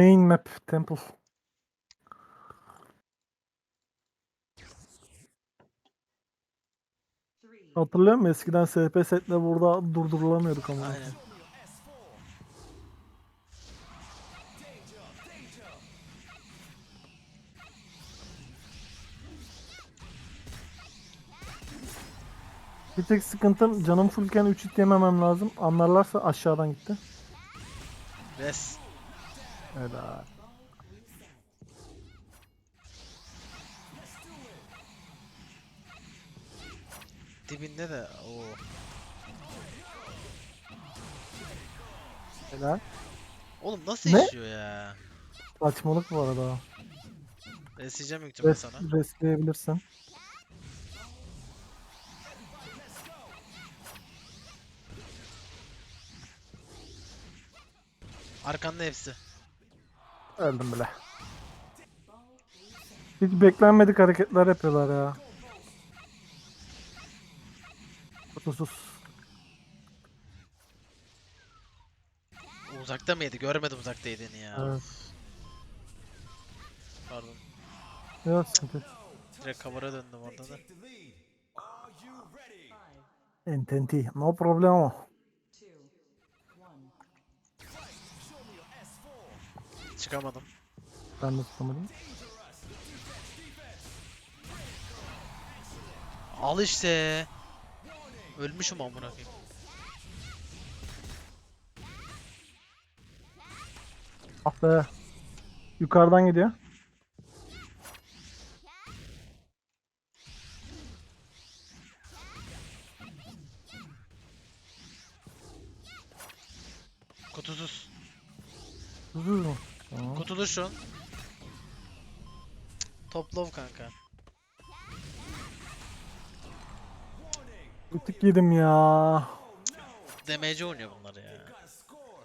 Main map temple. Hatırlıyor musun? Eskiden SP setle burada durdurulamıyorduk ama. Aynen. Bir tek sıkıntım canım fullken 3 hit yememem lazım. Anlarlarsa aşağıdan gitti. Res. Helal. Dibinde de o Helal. Oğlum nasıl Ne? yaşıyor ya? Saçmalık bu arada. Resleyeceğim büyük ihtimalle Res, sana. restleyebilirsin. Arkanda hepsi. Öldüm bile. Hiç beklenmedik hareketler yapıyorlar ya. Kutusuz. Uzakta mıydı? Görmedim uzakta yediğini ya. Evet. Pardon. Yok sıkıntı. Direkt cover'a döndüm orada da. Ententi. No problemo. Çıkamadım. Ben de tutamadım. Al işte. Ölmüşüm amına koyayım. Ah be. Yukarıdan gidiyor. Kutusuz. Kutusuz mu? Tamam. Kutulu şu. an. Top low kanka. Bir tık yedim ya. Demeci oynuyor bunlar ya.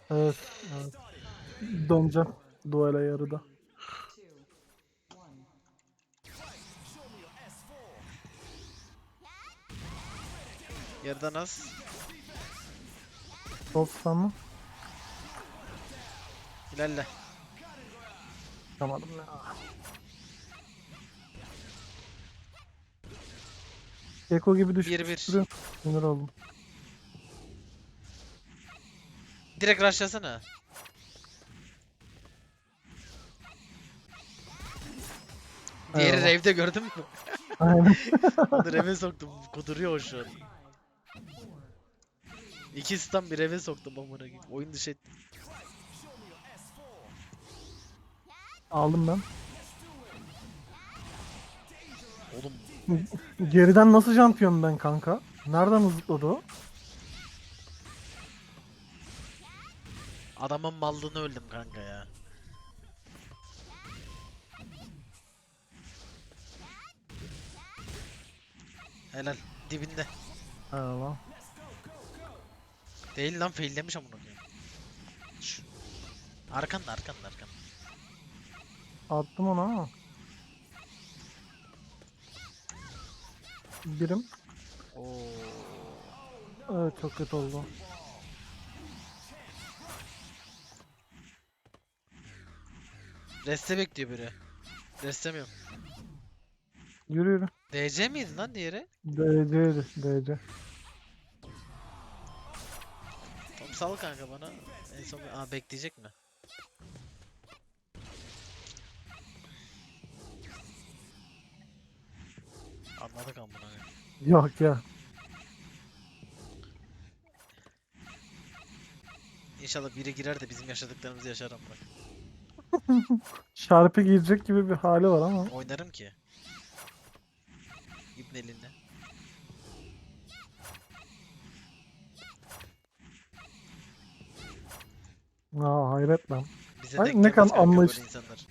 Evet. evet. Döneceğim. Duele yarıda. Yerden az. Solstan mı? İlerle. Tutamadım ya. Eko gibi düştü. 1-1. Sinir oldum. Direkt rushlasana. Diğeri Eyvallah. rave'de gördün mü? Aynen. Onu soktum. Kuduruyor o şu an. İki stun bir reve soktum amına koyayım. Oyun dışı ettim. Aldım ben. Oğlum Geriden nasıl yiyorum ben kanka? Nereden zıpladı o? adamın mallığını öldüm kanka ya. Helal. Dibinde. Eyvallah. Değil lan faillemiş amına koyayım. Arkanda arkanda arkanda. Attım onu ama. Birim. Oo. Evet çok kötü oldu. Reste bekliyor biri. Restemiyorum. Yürü yürü. DC miydi lan diğeri? DC'ydi. DC. Tamam sal kanka bana. En son Aa, bekleyecek mi? Anladık amına. Yok ya. İnşallah biri girer de bizim yaşadıklarımızı yaşar amına. Şarpı girecek gibi bir hali var ama. Oynarım ki. İbn elinde. Aa hayret lan. Bize Ay, denk ne gelmez kadar kanka böyle anlayış- insanlar.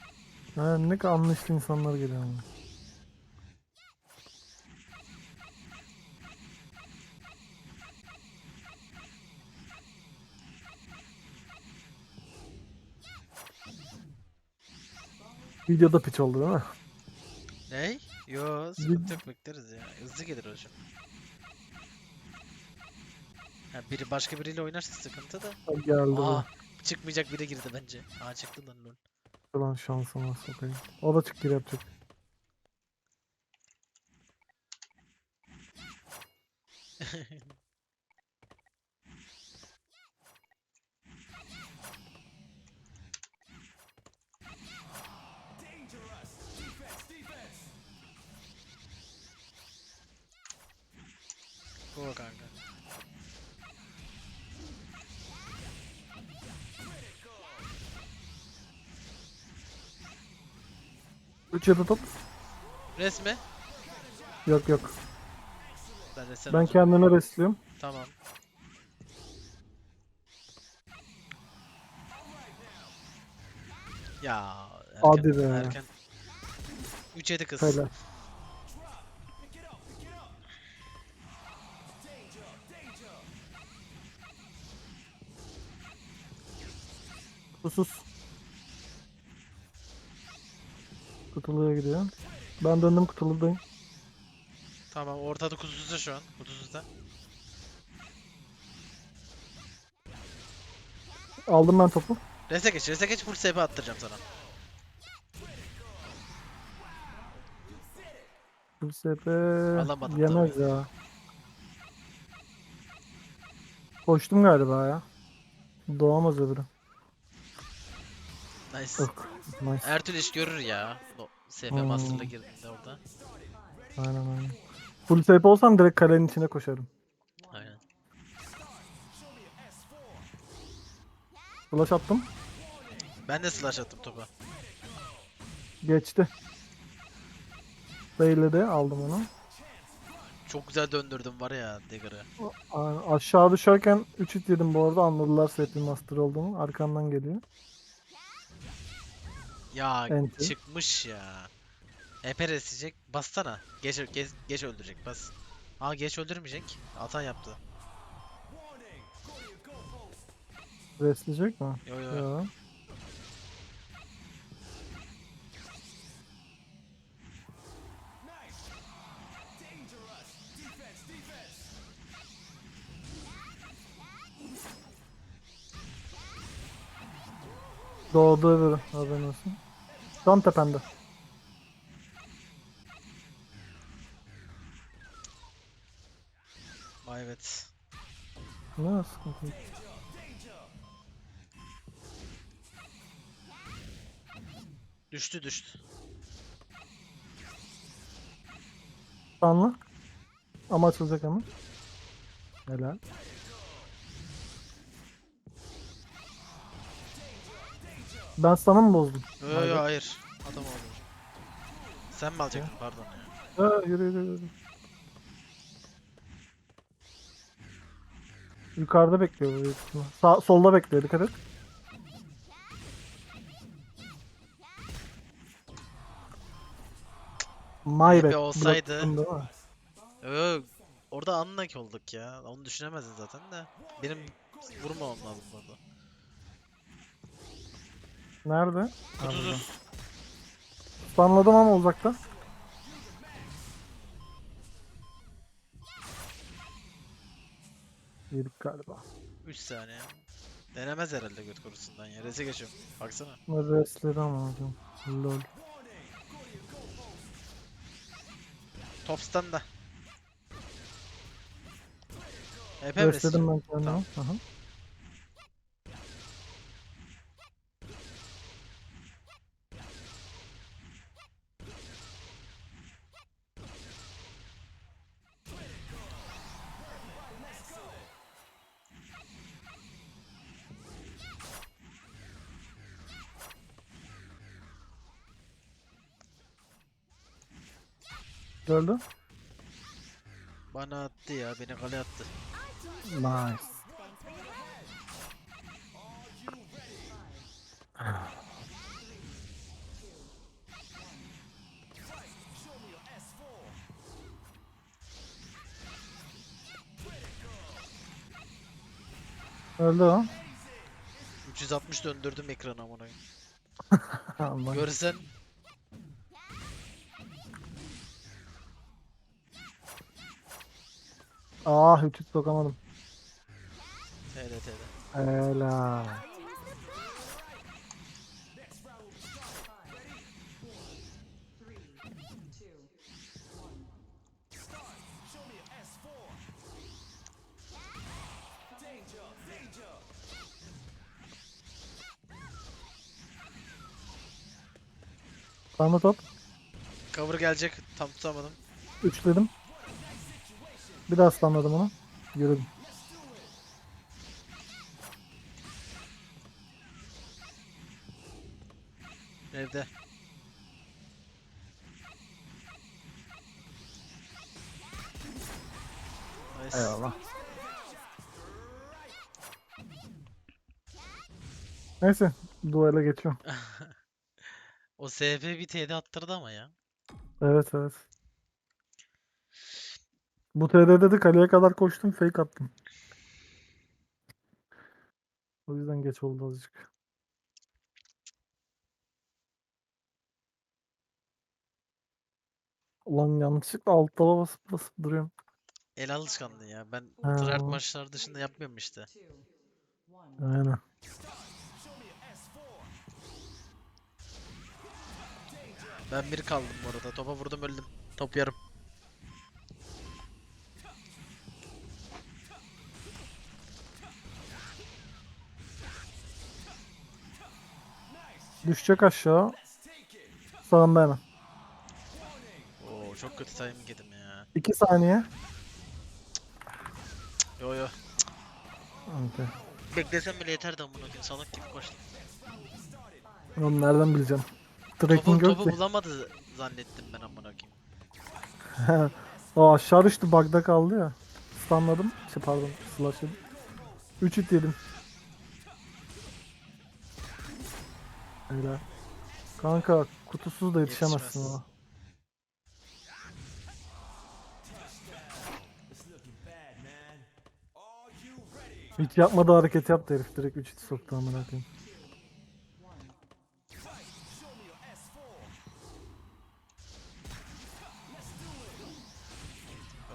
Ha, ne kadar anlayışlı insanlar geliyor ama. Videoda piç oldu değil mi? Ney? Yo sıkıntı yok bekleriz ya. Hızlı gelir hocam. Ha, biri başka biriyle oynarsa sıkıntı da. Geldi bu. Aa çıkmayacak biri girdi bence. Aa çıktı lan lol. Ulan şansıma sokayım. O da çık gir yapacak. Go kanka. Üç ya da top. Resmi. Yok yok. Ben de sen Ben kendime restliyorum. Tamam. Ya erken, Hadi be. erken. 3 7 kız. Helal. Sus. Kutuluya gidiyor. Ben döndüm kutuludayım. Tamam ortada kutusuzda şu an. Kutusuzda. Aldım ben topu. Rese geç, rese geç full SP attıracağım sana. Bu SP Alamadım yemez ya. Koştum galiba ya. Doğamaz öbürü. Nice. Yok. Nice. Ertuğrul iş görür ya. O SP Hmm. Master'la girdiğinde orada. Aynen aynen. Full SP olsam direkt kalenin içine koşarım. Aynen. Flash attım. Ben de slash attım topa. Geçti. Beyledi aldım onu. Çok güzel döndürdüm var ya Dagger'ı. A- Aşağı düşerken 3 hit yedim bu arada anladılar Seppi Master olduğumu. Arkamdan geliyor. Ya Enti. çıkmış ya. Epe resecek. Bassana. Geç, geç, geç öldürecek. Bas. Aa geç öldürmeyecek. Hata yaptı. Restleyecek mi? Yo yo. yo. Doğdu öbürü. Haberin olsun. Tam tepende. Aa, evet. Ne sıkıntı. Düştü düştü. Sanlı. Ama açılacak hemen. Helal. Ben sana mı bozdum? Yo yo, Vay yo be. hayır. Adam oldu. Sen mi alacaktın pardon ya. Ha, yürü yürü yürü. Yukarıda bekliyor bu büyük ihtimal. Sağ, solda bekliyor dikkat et. My bad. olsaydı- Bıraktın değil mi? Yo, yo, orada anlak olduk ya. Onu düşünemezdin zaten de. Benim vurmamam lazım bu arada. Nerede? Ha, burada. Kutusuz. Stunladım ama uzakta. Yedik galiba. 3 saniye. Denemez herhalde göt korusundan ya. Reze geçiyorum. Baksana. Restleri ama hocam. Lol. Tops'tan da. Epey mi Restledim ben kendimi. Tamam. Aha. Gördün? Bana attı ya. Beni kale attı. Nice. Öldü o. 360 döndürdüm ekranı amına. koyayım. Aman. Görsen Ah ütüt sokamadım. TD TD. Helal. Bana top. Cover gelecek. Tam tutamadım. Üçledim. Bir daha stunladım onu. Yürüdüm. Evde. Nice. Eyvallah. Neyse. Duele geçiyorum. O SF bir TD attırdı ama ya. Evet evet. Bu TD'de de kaleye kadar koştum fake attım. O yüzden geç oldu azıcık. Ulan yanlışlıkla alt taba basıp basıp duruyorum. El alışkanlığı ya. Ben Ha. tryhard maçlar dışında yapmıyorum işte. Aynen. Ben bir kaldım bu arada. Topa vurdum öldüm. Top yarım. Düşecek aşağı. Sağında hemen. Oo çok kötü timing yedim ya. 2 saniye. Yo yo. Okay. Beklesem bile yeterdi amına koyayım. Salak gibi koştum. Oğlum nereden bileceğim? Topu, Tracking yok topu ki. bulamadı zannettim ben amına koyayım. o aşağı düştü bug'da kaldı ya. Stunladım. Şey pardon slash yedim. 3 hit yedim. Öyle. Kanka kutusuz da yetişemezsin Yetişmez. ona. Hiç yapmadığı hareket yaptı herif direkt 3 hit soktu amına koyayım.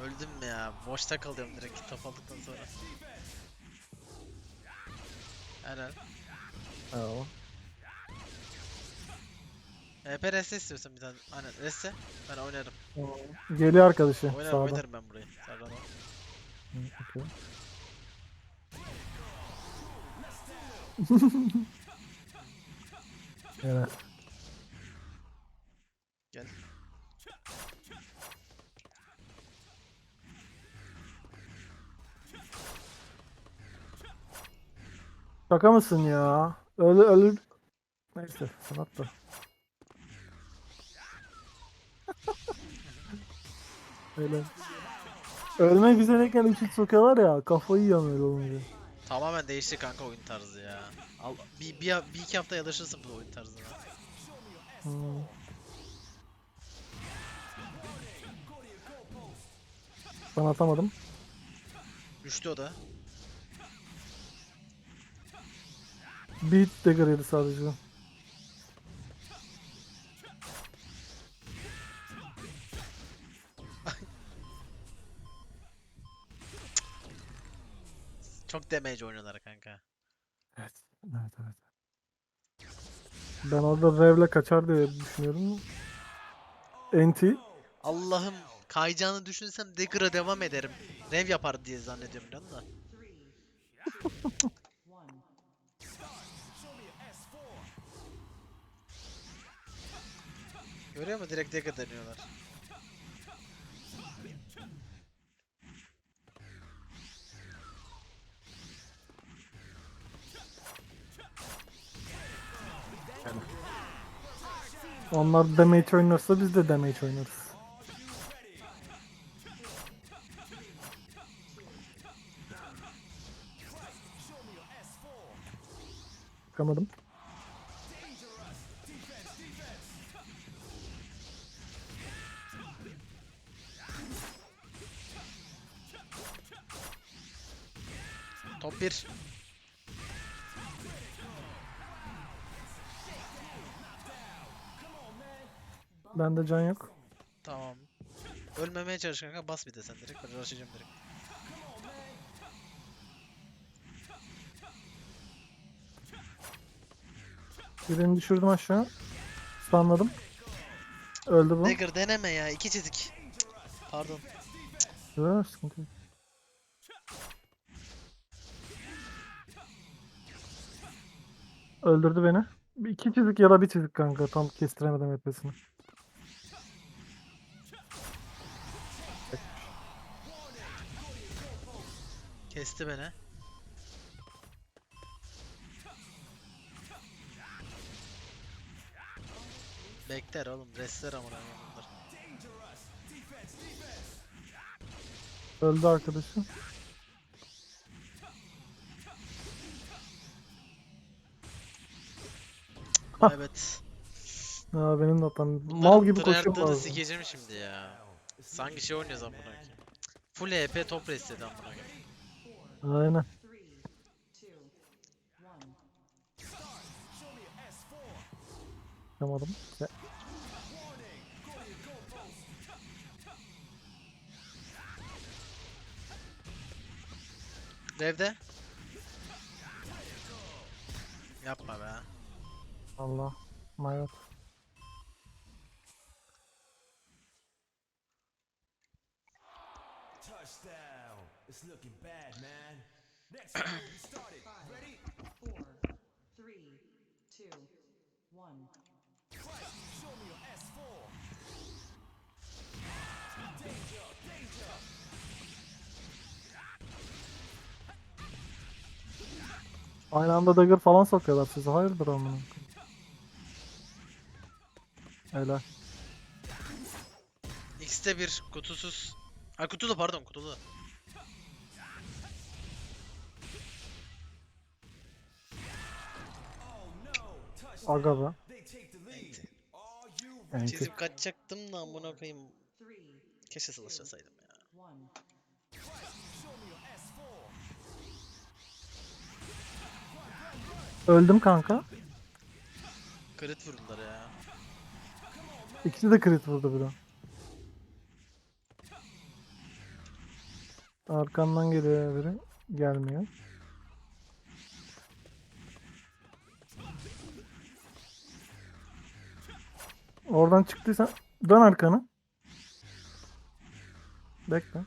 Öldüm ya. Boşta kalıyorum direkt top aldıktan sonra. Helal. Eyvallah. EP reste istiyorsan bir tane. Aynen reste. Ben oynarım. Geliyor arkadaşı Oynarım sağda. oynarım ben burayı. Al. Hı, okey. evet. Gel. Şaka mısın ya? Öyle öyle. Neyse sanat da. Öyle. Ölmek üzereyken üç hit sokuyorlar ya kafayı yiyorum olunca. Tamamen değişti kanka oyun tarzı ya. Al, bir, bir, bir iki hafta alışırsın bu oyun tarzına. Hmm. Ben atamadım. Düştü o da. Beat dagger yedi sadece. Damage oynuyorlar kanka. Evet. Evet evet. Ben orada revle kaçar diye düşünüyorum. NT. Allah'ım kayacağını düşünsem Dagger'a devam ederim. Rev yapar diye zannediyorum musun? da. Görüyor musun? Direkt Dagger deniyorlar. Onlar damage oynarsa biz de damage oynarız. Bakamadım. Top 1. Bende can yok. Tamam. Ölmemeye çalış kanka bas bir de sen direkt ben rushlayacağım direkt. Birini düşürdüm aşağı. Stunladım. Öldü bu. Dagger deneme ya iki çizik. Cık, Pardon. Yok, sıkıntı yok. Öldürdü beni. Bir iki çizik ya da bir çizik kanka. Tam kestiremedim epesini. Kesti beni. Bekler oğlum. Restler amına bunlar. Öldü arkadaşım. Evet. Ya benim de. Bunların Mal gibi tryhardlarını lazım. sikeceğim şimdi ya. Sanki şey oynuyoruz amına koyayım. Full EP top restedi amına koyayım. Aynen. Yapamadım. Ya, Devde. Yapma be. Allah. Mayot. Touchdown. It's looking bad, man. Aynı anda dagger falan sokuyorlar size. Hayırdır amına. Helal. X'te bir kutusuz. Ha kutulu pardon kutulu. Oh no. Touchdown. Aga be. They take the lead. Are you Yani Çizip kaçacaktım da amına koyayım. Keşke savaşlasaydım ya. one. Show me your S4. Öldüm kanka. Crit vurdular ya. İkisi de crit vurdu bir de. Arkamdan geliyor biri. Gelmiyor. Oradan çıktıysan dön arkanı. Bekle.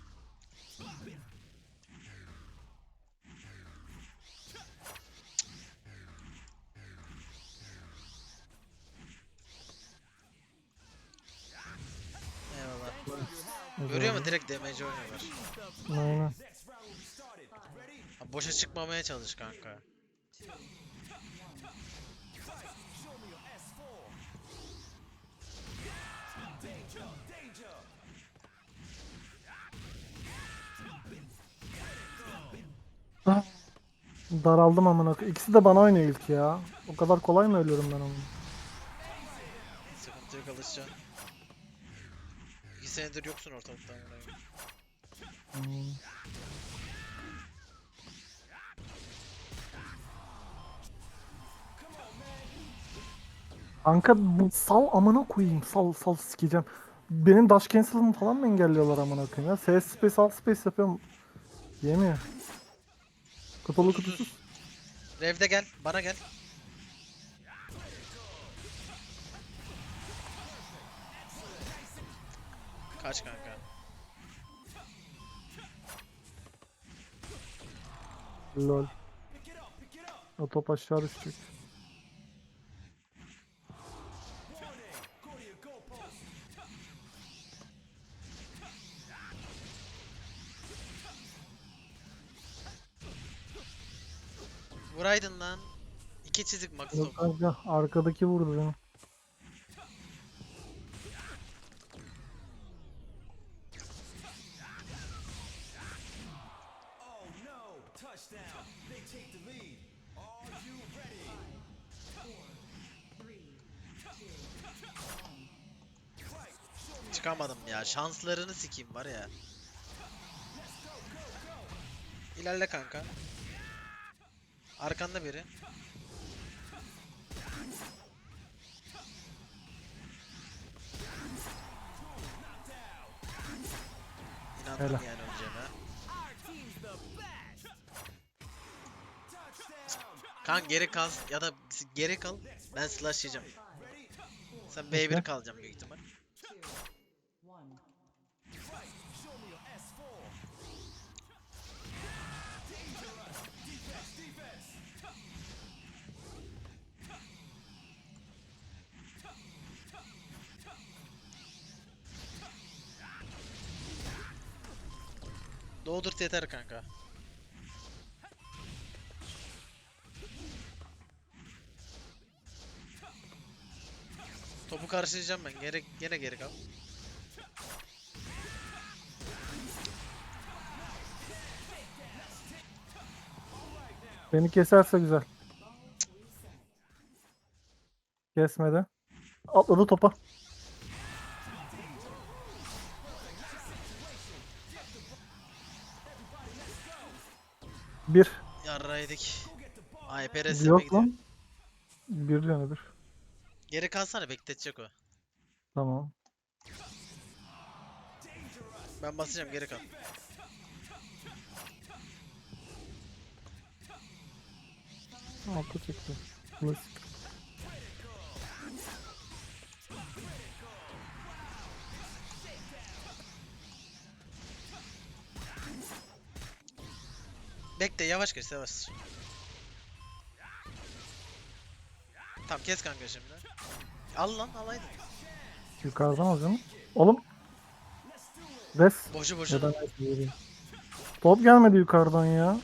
Eyvallah. Görüyor mu direkt damage oynuyorlar. Aynen. Ha, boşa çıkmamaya çalış kanka. Ah. Daraldım amına koyayım. İkisi de bana oynuyor ilk ya. O kadar kolay mı ölüyorum ben onu? Sıkıntı yok alışacaksın. İki senedir yoksun ortalıkta amına koyayım. Hmm. Kanka bu sal amına koyayım sal sal sikeceğim. Benim dash cancel'ımı falan mı engelliyorlar amına koyayım ya? CS space alt space yapıyorum. Yemiyor. Kutulu kutusuz. Rev'de gel, bana gel. Kaç kanka. Lol. O top aşağı düşecek. İki çizik maksimum. Yok kanka arkadaki vurdu beni. Çıkamadım ya. Şanslarını sikeyim var ya. İlerle kanka. Arkanda biri. Helal. yani. Kan geri kal ya da geri kal. Ben slash yiyeceğim. Sen B1 Bekle. kalacağım büyük Doğdurt yeter kanka. Topu karşılayacağım ben. Geri, gene geri kal. Beni keserse güzel. Kesmedi. Atladı topa. Bir. Yarraydık. Ay Perez Yok lan. Bir canı bir. Geri kalsana bekletecek o. Tamam. Ben basacağım geri kal. Çekti. Klasik. Bekle yavaş geç yavaş. Tamam kes kanka şimdi. Al lan alaydın. Yukarıdan alacağım. Oğlum. Res. Boşu boşu. neyse, vereyim. Top gelmedi yukarıdan ya.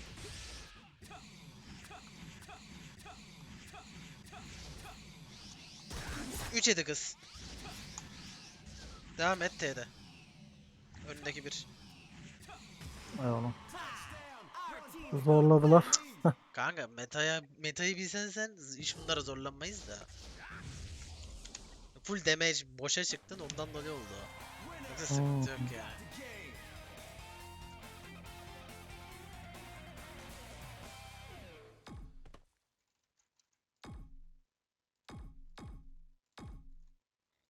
Üç yedi kız. Devam et T'de. Önündeki bir. Eyvallah. Zorladılar. Kanka metaya metayı bilsen sen hiç bunlara zorlanmayız da. Full damage boşa çıktın ondan dolayı oldu. Yoksa sıkıntı yok yani.